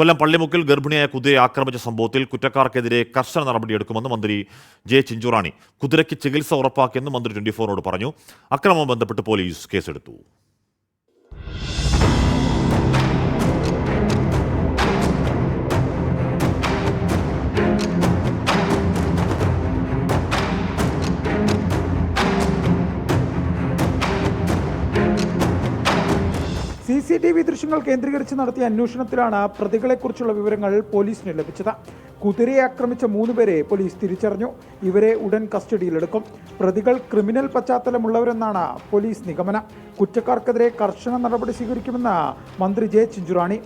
കൊല്ലം പള്ളിമുക്കിൽ ഗർഭിണിയായ കുതിരയെ ആക്രമിച്ച സംഭവത്തിൽ കുറ്റക്കാർക്കെതിരെ കർശന നടപടിയെടുക്കുമെന്ന് മന്ത്രി ജെ ചിഞ്ചുറാണി. കുതിരയ്ക്ക് ചികിത്സ ഉറപ്പാക്കിയെന്ന് മന്ത്രി ട്വന്റി ഫോറിനോട് പറഞ്ഞു. അക്രമം ബന്ധപ്പെട്ട് പോലീസ് കേസെടുത്തു. സി ടി വി ദൃശ്യങ്ങൾ കേന്ദ്രീകരിച്ച് നടത്തിയ അന്വേഷണത്തിലാണ് പ്രതികളെക്കുറിച്ചുള്ള വിവരങ്ങൾ പോലീസിന് ലഭിച്ചത്. കുതിരയെ ആക്രമിച്ച മൂന്ന് പേരെ പോലീസ് തിരിച്ചറിഞ്ഞു. ഇവരെ ഉടൻ കസ്റ്റഡിയിലെടുക്കും. പ്രതികൾ ക്രിമിനൽ പശ്ചാത്തലമുള്ളവരെന്നാണ് പോലീസ് നിഗമനം. കുറ്റക്കാർക്കെതിരെ കർശന നടപടി സ്വീകരിക്കുമെന്ന് മന്ത്രി ജെ ചിഞ്ചുറാണി.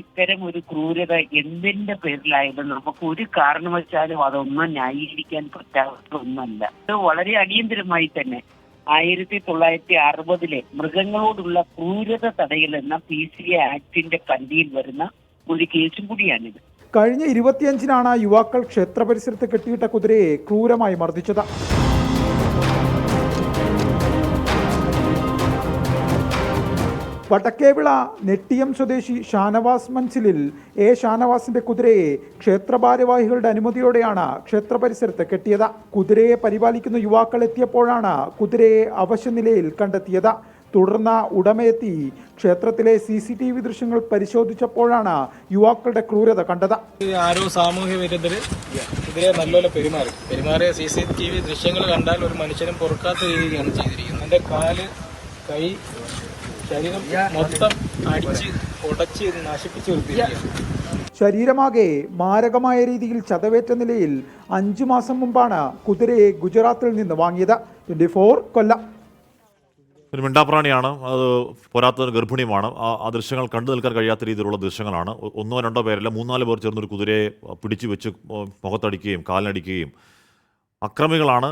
ഇത്തരം ഒരു ക്രൂരത എന്തിന്റെ പേരിലായാലും നമുക്ക് ഒരു കാരണവശാലും അതൊന്നും ന്യായീകരിക്കാൻ പറ്റാത്ത ഒന്നല്ല. ഇത് വളരെ അടിയന്തരമായി തന്നെ ആയിരത്തി തൊള്ളായിരത്തി അറുപതിലെ മൃഗങ്ങളോടുള്ള ക്രൂരത തടയൽ എന്ന പി സി എ ആക്ടിന്റെ പരിധിയിൽ വരുന്ന ഒരു കേസും കൂടിയാണിത്. കഴിഞ്ഞ ഇരുപത്തിയഞ്ചിനാണ് യുവാക്കൾ ക്ഷേത്ര പരിസരത്ത് കെട്ടിയിട്ട കുതിരയെ ക്രൂരമായി മർദ്ദിച്ചത്. വടക്കേവിള നെട്ടിയം സ്വദേശി ഷാനവാസ് മൻസിലിൽ എ ഷാനവാസിന്റെ കുതിരയെ ക്ഷേത്രഭാരവാഹികളുടെ അനുമതിയോടെയാണ് ക്ഷേത്ര പരിസരത്ത് കെട്ടിയത്. കുതിരയെ പരിപാലിക്കുന്ന യുവാക്കൾ എത്തിയപ്പോഴാണ് കുതിരയെ അവശനിലയിൽ കണ്ടെത്തിയത്. തുടർന്ന് ഉടമയെത്തി ക്ഷേത്രത്തിലെ സി സി ടി വി ദൃശ്യങ്ങൾ പരിശോധിച്ചപ്പോഴാണ് യുവാക്കളുടെ ക്രൂരത കണ്ടത്. ആരോ സാമൂഹ്യ വിരുദ്ധര് ഇതിലെ നല്ലപോലെ പെരുമാറി. പെരുമാറിയ സി സി ടി വി ദൃശ്യങ്ങൾ കണ്ടാൽ ഒരു മനുഷ്യനും പൊറുക്കാത്ത രീതിയിലാണ് ചെയ്തിരിക്കുന്നത്. എന്റെ കാൽ കൈ ശരീരം മൊത്തം അടിച്ച് ഉടച്ച് നശിപ്പിച്ച് ശരീരമാകെ മാരകമായ രീതിയിൽ ചതവേറ്റ നിലയിൽ അഞ്ചു മാസം മുമ്പാണ് കുതിരയെ ഗുജറാത്തിൽ നിന്ന് വാങ്ങിയത്. ട്വന്റി ഫോർ കൊല്ലം. ഒരു മിണ്ടാപ്രാണിയാണ്. അത് പോരാത്ത ഗർഭിണിയുമാണ്. ആ ആ ദൃശ്യങ്ങൾ കണ്ടു നിൽക്കാൻ കഴിയാത്ത രീതിയിലുള്ള ദൃശ്യങ്ങളാണ്. ഒന്നോ രണ്ടോ പേരല്ല മൂന്നാൽ പേർ ചേർന്നൊരു കുതിരയെ പിടിച്ചു വെച്ച് മുഖത്തടിക്കുകയും കാലിനടിക്കുകയും അക്രമികളാണ്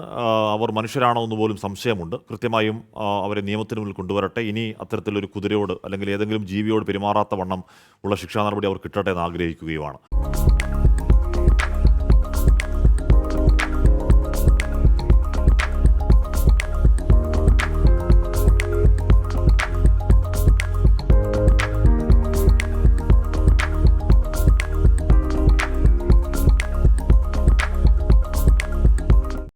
അവർ മനുഷ്യരാണോ എന്ന് പോലും സംശയമുണ്ട്. കൃത്യമായും അവരെ നിയമത്തിന് മുന്നിൽ കൊണ്ടുവരട്ടെ. ഇനി അത്തരത്തിലൊരു കുതിരയോട് അല്ലെങ്കിൽ ഏതെങ്കിലും ജീവിയോട് പെരുമാറാത്ത വണ്ണം ഉള്ള ശിക്ഷാ നടപടി അവർ കിട്ടട്ടെ എന്ന് ആഗ്രഹിക്കുകയുമാണ്.